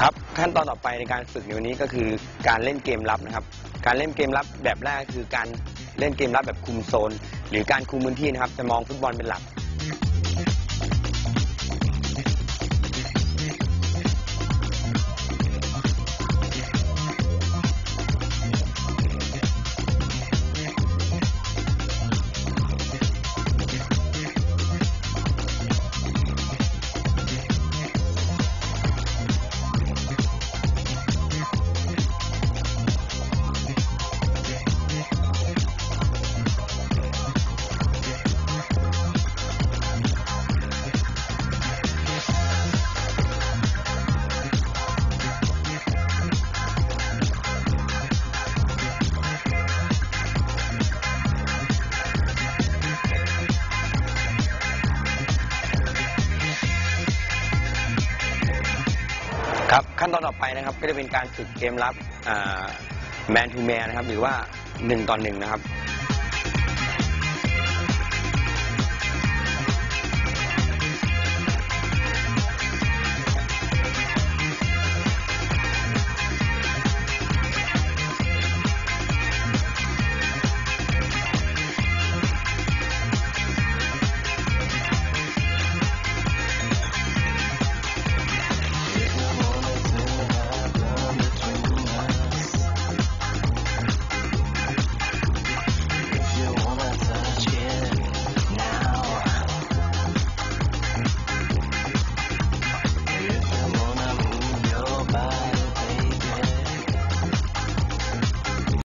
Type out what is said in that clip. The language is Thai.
ครับขั้นตอนต่อไปในการฝึกในวันนี้ก็คือการเล่นเกมรับนะครับ การเล่นเกมรับแบบแรกคือการเล่นเกมรับแบบคุมโซน หรือการคุมพื้นที่นะครับจะมองฟุตบอลเป็นหลัก ครับขั้นตอนต่อไปนะครับก็จะเป็นการฝึกเกมรับแมนทูแมนนะครับหรือว่า1ต่อ1นะครับ